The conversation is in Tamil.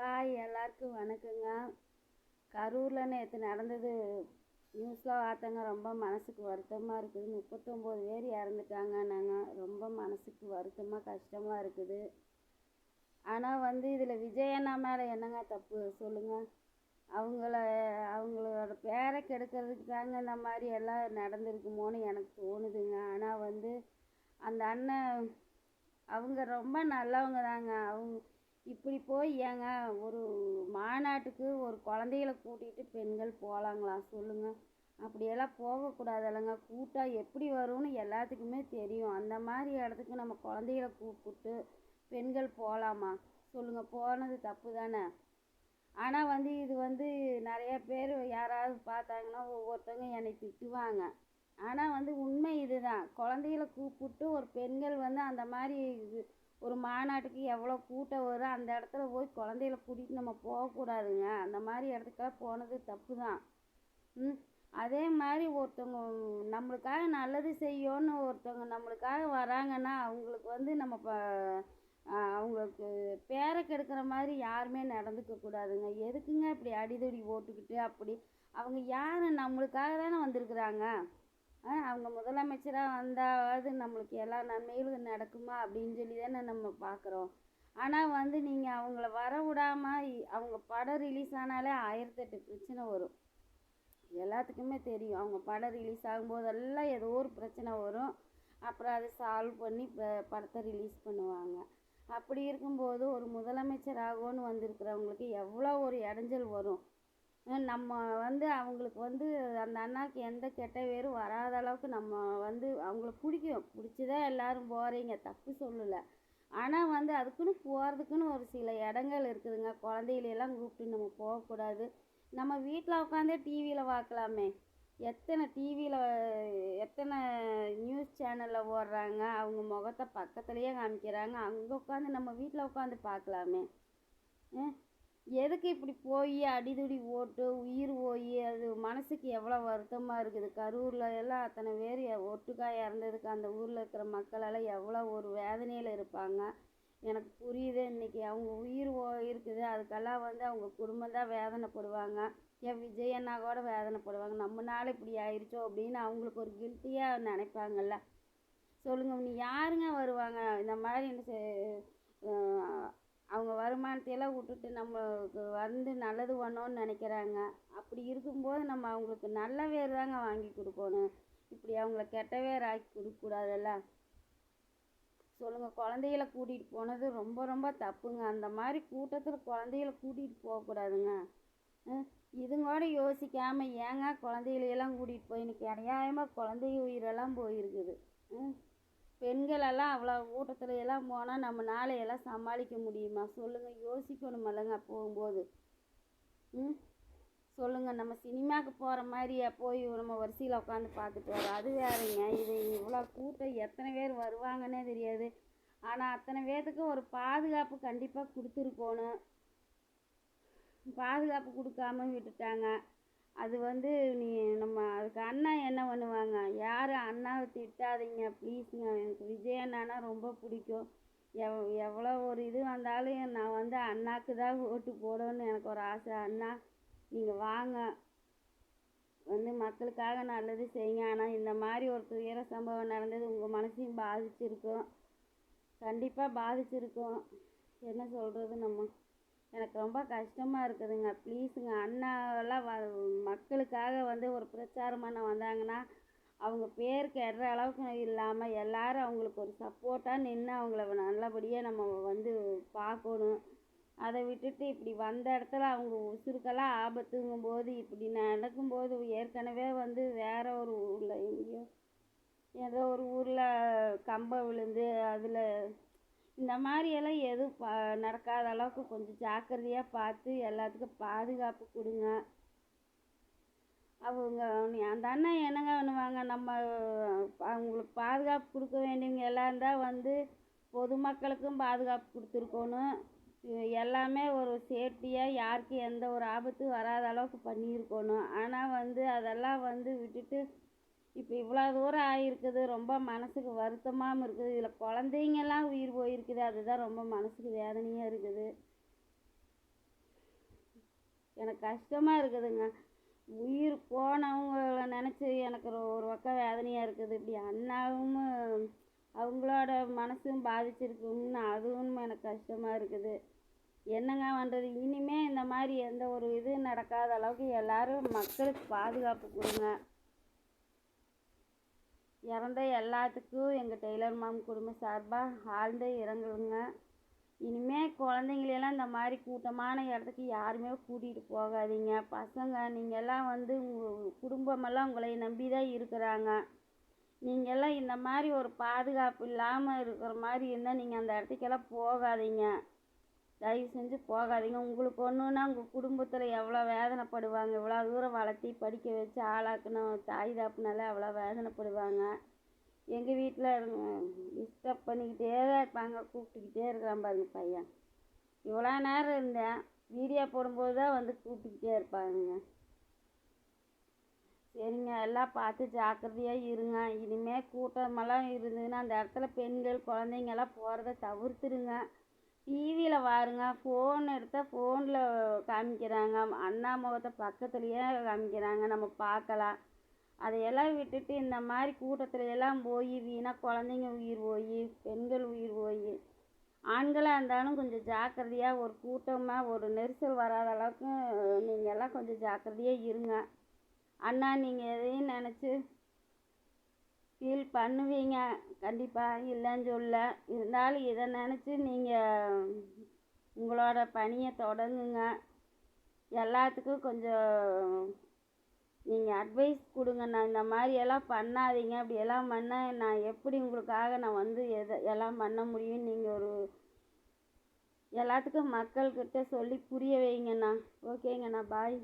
ஹாய் எல்லாருக்கும் வணக்கங்க. கரூரில் நேற்று நடந்தது நியூஸில் பார்த்தங்க ரொம்ப மனசுக்கு வருத்தமாக இருக்குது. முப்பத்தொம்போது பேர் இறந்துட்டாங்க நாங்கள் ரொம்ப மனசுக்கு வருத்தமாக கஷ்டமாக இருக்குது. ஆனால் வந்து இதில் விஜயண்ணா மேலே என்னங்க தப்பு? சொல்லுங்கள் அவங்கள அவங்களோட பேரை கெடுக்கிறதுக்கு தாங்க இந்த மாதிரி எல்லாம் நடந்திருக்குமோன்னு எனக்கு தோணுதுங்க. ஆனால் வந்து அந்த அண்ணன் அவங்க ரொம்ப நல்லவங்க தாங்க. அவங்க இப்படி போய் ஏங்க ஒரு மாநாட்டுக்கு ஒரு குழந்தைகள கூட்டிகிட்டு பெண்கள் போகலாங்களா சொல்லுங்கள் அப்படியெல்லாம் போகக்கூடாது இல்லைங்க கூட்டம் எப்படி வரும்னு எல்லாத்துக்குமே தெரியும். அந்த மாதிரி இடத்துக்கு நம்ம குழந்தைகள கூப்பிட்டு பெண்கள் போகலாமா சொல்லுங்கள் போனது தப்பு தானே ஆனால் வந்து இது வந்து நிறைய பேர் யாராவது பார்த்தாங்கன்னா ஒவ்வொருத்தவங்க என்னை திட்டுவாங்க. ஆனால் வந்து தான் குழந்தைகள கூப்பிட்டு ஒரு பெண்கள் வந்து அந்த மாதிரி இது ஒரு மாநாட்டுக்கு எவ்வளோ கூட்டம் வரும் அந்த இடத்துல போய் குழந்தைகள கூட்டிகிட்டு நம்ம போகக்கூடாதுங்க. அந்த மாதிரி இடத்துக்கெல்லாம் போனது தப்பு தான். ம்? அதே மாதிரி ஒருத்தவங்க நம்மளுக்காக நல்லது செய்யணும்னு ஒருத்தவங்க நம்மளுக்காக வராங்கன்னா அவங்களுக்கு வந்து நம்ம ப அவங்களுக்கு பேரை கெடுக்கிற மாதிரி யாருமே நடந்துக்க கூடாதுங்க. எதுக்குங்க இப்படி அடிதடி போட்டுக்கிட்டு அப்படி? அவங்க யார்? நம்மளுக்காக தானே வந்திருக்குறாங்க. அவங்க முதலமைச்சராக வந்தாவது நம்மளுக்கு எல்லா நன்மைகளும் நடக்குமா அப்படின்னு சொல்லி தானே நம்ம பார்க்குறோம் ஆனால் வந்து நீங்கள் அவங்கள வர விடாமல் அவங்க படம் ரிலீஸ் ஆனாலே ஆயிரத்தெட்டு பிரச்சனை வரும். எல்லாத்துக்குமே தெரியும். அவங்க படம் ரிலீஸ் ஆகும்போதெல்லாம் ஏதோ ஒரு பிரச்சனை வரும். அப்புறம் அதை சால்வ் பண்ணி ப படத்தை ரிலீஸ் பண்ணுவாங்க. அப்படி இருக்கும்போது ஒரு முதலமைச்சர் ஆகும்னு வந்திருக்கிறவங்களுக்கு எவ்வளோ ஒரு இடைஞ்சல் வரும். நம்ம வந்து அவங்களுக்கு வந்து அந்த அண்ணாவுக்கு எந்த கெட்ட பேரும் வராத அளவுக்கு நம்ம வந்து அவங்கள பிடிக்கும். பிடிச்சி தான் எல்லோரும் போகிறீங்க தப்பு சொல்லலை. ஆனால் வந்து அதுக்குன்னு போகிறதுக்குன்னு ஒரு சில இடங்கள் இருக்குதுங்க. குழந்தைகளெல்லாம் கூப்பிட்டு நம்ம போகக்கூடாது. நம்ம வீட்டில் உட்காந்தே டிவியில் பார்க்கலாமே எத்தனை டிவியில் எத்தனை நியூஸ் சேனலில் ஓடுறாங்க அவங்க முகத்தை பக்கத்துலேயே காமிக்கிறாங்க அங்கே உட்காந்து நம்ம வீட்டில் உட்காந்து பார்க்கலாமே எதுக்கு இப்படி போய் அடிதடி ஓட்டு உயிர் போய் அது மனசுக்கு எவ்வளோ வருத்தமாக இருக்குது? கரூரில் எல்லாம் அத்தனை பேர் ஒட்டுக்காக இறந்ததுக்கு அந்த ஊரில் இருக்கிற மக்களெல்லாம் எவ்வளோ ஒரு வேதனையில் இருப்பாங்க? எனக்கு புரியுது இன்றைக்கி அவங்க உயிர் இருக்குது. அதுக்கெல்லாம் வந்து அவங்க குடும்பம் தான் வேதனைப்படுவாங்க. என் விஜய் அண்ணா கூட வேதனைப்படுவாங்க. நம்மனால இப்படி ஆயிடுச்சோ அப்படின்னு அவங்களுக்கு ஒரு கில்ட்டியாக நினைப்பாங்கல்ல. சொல்லுங்கள் நீ யாருங்க வருவாங்க? இந்த மாதிரி அவங்க வருமானத்தையெல்லாம் விட்டுட்டு நம்மளுக்கு வந்து நல்லது பண்ணோன்னு நினைக்கிறாங்க. அப்படி இருக்கும்போது நம்ம அவங்களுக்கு நல்ல பேர் தாங்க வாங்கி கொடுக்கணும். இப்படி அவங்கள கெட்ட பேர் ஆக்கி கொடுக்கக்கூடாதுல்ல. சொல்லுங்கள் குழந்தைகள கூட்டிகிட்டு போனது ரொம்ப ரொம்ப தப்புங்க. அந்த மாதிரி கூட்டத்தில் குழந்தைகள கூட்டிகிட்டு போகக்கூடாதுங்க. இதுங்கூட யோசிக்காமல் ஏங்க குழந்தைகளையெல்லாம் கூட்டிகிட்டு போய் இன்னைக்கு அநியாயமாக குழந்தை உயிரெல்லாம் போயிருக்குது. பெண்களெல்லாம் அவ்வளோ கூட்டத்தில் எல்லாம் போனால் நம்ம நாளையெல்லாம் சமாளிக்க முடியுமா? சொல்லுங்கள் யோசிக்கணும் இல்லைங்க போகும்போது. ம்? சொல்லுங்கள் நம்ம சினிமாவுக்கு போகிற மாதிரியா போய் நம்ம வரிசையில் உட்காந்து பார்த்துட்டு வரோம். அது வேறுங்க. இது இவ்வளோ கூட்டம். எத்தனை பேர் வருவாங்கன்னே தெரியாது. ஆனால் அத்தனை பேர்த்துக்கு ஒரு பாதுகாப்பு கண்டிப்பாக கொடுத்துருக்கோணும். பாதுகாப்பு கொடுக்காம விட்டுட்டாங்க. அது வந்து நீ நம்ம அதுக்கு அண்ணா என்ன பண்ணுவாங்க? யார் அண்ணாவை திட்டாதீங்க ப்ளீஸுங்க எனக்கு விஜய் அண்ணானா ரொம்ப பிடிக்கும். எவ் எவ்வளோ ஒரு இது வந்தாலும் நான் வந்து அண்ணாக்கு தான் ஓட்டு போடணும்னு எனக்கு ஒரு ஆசை. அண்ணா நீங்கள் வாங்க. வந்து மக்களுக்காக நல்லது செய்யுங்க. ஆனால் இந்த மாதிரி ஒரு துயர சம்பவம் நடந்தது உங்கள் மனசையும் பாதிச்சிருக்கும். கண்டிப்பாக பாதிச்சிருக்கும். என்ன சொல்கிறது நம்ம? எனக்கு ரொம்ப கஷ்டமாக இருக்குதுங்க. ப்ளீஸுங்க. அண்ணாவெல்லாம் வ மக்களுக்காக வந்து ஒரு பிரச்சாரம் பண்ண வந்தாங்கன்னா அவங்க பேர் கெடுற அளவுக்கு இல்லாமல் எல்லோரும் அவங்களுக்கு ஒரு சப்போர்ட்டாக நின்று அவங்கள நல்லபடியாக நம்ம வந்து பார்க்கணும் அதை விட்டுட்டு இப்படி வந்த இடத்துல அவங்க உசுருக்கெல்லாம் ஆபத்துங்கும் போது இப்படி நடக்கும்போது ஏற்கனவே வந்து வேறு ஒரு ஊரில் எங்கேயோ ஏதோ ஒரு ஊரில் கம்பம் விழுந்து அதில் இந்த மாதிரியெல்லாம் எதுவும் ப நடக்காத அளவுக்கு கொஞ்சம் ஜாக்கிரதையாக பார்த்து எல்லாத்துக்கும் பாதுகாப்பு கொடுங்க. அவங்க அந்த அண்ணன் என்னங்க பண்ணுவாங்க? நம்ம அவங்களுக்கு பாதுகாப்பு கொடுக்க வேண்டியவங்க எல்லாம் தான் வந்து பொதுமக்களுக்கும் பாதுகாப்பு கொடுத்துருக்கணும் எல்லாமே ஒரு சேஃப்டியாக யாருக்கும் எந்த ஒரு ஆபத்தும் வராத அளவுக்கு பண்ணியிருக்கணும் ஆனால் வந்து அதெல்லாம் வந்து விட்டுட்டு இப்போ இவ்வளோ தூரம் ஆகிருக்குது ரொம்ப மனசுக்கு வருத்தமாகவும் இருக்குது. இதில் குழந்தைங்கெல்லாம் உயிர் போயிருக்குது. அதுதான் ரொம்ப மனசுக்கு வேதனையாக இருக்குது. எனக்கு கஷ்டமாக இருக்குதுங்க. உயிர் போனவங்கள நினச்சி எனக்கு ஒரு ஒரு பக்கம் வேதனையாக இருக்குது. இப்படி அண்ணாவும் அவங்களோட மனசும் பாதிச்சிருக்குன்னு அதுவும் எனக்கு கஷ்டமாக இருக்குது. என்னங்க பண்ணுறது இனிமேல் இந்த மாதிரி எந்த ஒரு இது நடக்காத அளவுக்கு எல்லோரும் மக்களுக்கு பாதுகாப்பு கொடுங்க. இறந்த எல்லாத்துக்கும் எங்கள் டெய்லர் மாம் குடும்பம் சார்பாக ஆழ்ந்த இறங்குங்க இனிமே குழந்தைங்களெல்லாம் இந்த மாதிரி கூட்டமான இடத்துக்கு யாருமே கூட்டிகிட்டு போகாதீங்க. பசங்க நீங்கள் எல்லாம் வந்து உங்கள் குடும்பமெல்லாம் உங்களை நம்பி தான் இருக்கிறாங்க. நீங்கள்லாம் இந்த மாதிரி ஒரு பாதுகாப்பு இல்லாமல் இருக்கிற மாதிரி இருந்தால் நீங்கள் அந்த இடத்துக்கெல்லாம் போகாதீங்க. தயவு செஞ்சு போகாதீங்க. உங்களுக்கு ஒன்றுனா உங்கள் குடும்பத்தில் எவ்வளோ வேதனைப்படுவாங்க இவ்வளோ தூரம் வளர்த்தி படிக்க வச்சு ஆளாக்குன தாய் தாப்புனால அவ்வளோ வேதனைப்படுவாங்க. எங்கள் வீட்டில் டிஸ்டர்ப் பண்ணிக்கிட்டே தான் இருப்பாங்க கூப்பிட்டுக்கிட்டே இருக்கிறான் பாருங்க பையன். இவ்வளோ நேரம் இருந்தேன். வீடியோ போடும்போது தான் வந்து கூப்பிட்டுக்கிட்டே இருப்பாங்க. சரிங்க எல்லாம் பார்த்து ஜாக்கிரதையாக இருங்க. இனிமேல் கூட்டமெல்லாம் இருந்ததுன்னா அந்த இடத்துல பெண்கள் குழந்தைங்கெல்லாம் போகிறத தவிர்த்துருங்க. டிவியில் பாருங்க ஃபோன் எடுத்தால் ஃபோனில் காமிக்கிறாங்க. அண்ணா முகத்தை பக்கத்துலேயே காமிக்கிறாங்க. நம்ம பார்க்கலாம். அதையெல்லாம் விட்டுட்டு இந்த மாதிரி கூட்டத்தில் எல்லாம் போய் வீணாக குழந்தைங்க உயிர் போய் பெண்கள் உயிர் போய் ஆண்களாக இருந்தாலும் கொஞ்சம் ஜாக்கிரதையாக ஒரு கூட்டமாக ஒரு நெரிசல் வராத அளவுக்கு நீங்கள் எல்லாம் கொஞ்சம் ஜாக்கிரதையாக இருங்க. அண்ணா நீங்கள் எதையும் நினச்சி பண்ணுவீங்க. கண்டிப்பாக இல்லைன்னு சொல்ல. இருந்தாலும் இதை நினச்சி நீங்கள் உங்களோட பணியை தொடங்குங்க. எல்லாத்துக்கும் கொஞ்சம் நீங்கள் அட்வைஸ் கொடுங்க. நான் இந்த மாதிரி எல்லாம் பண்ணாதீங்க. அப்படி எல்லாம் பண்ணால் நான் எப்படி உங்களுக்காக நான் வந்து எதை எல்லாம் பண்ண முடியும் நீங்கள் ஒரு எல்லாத்துக்கும் மக்கள்கிட்ட சொல்லி புரிய வைங்கண்ணா. ஓகேங்கண்ணா. பாய்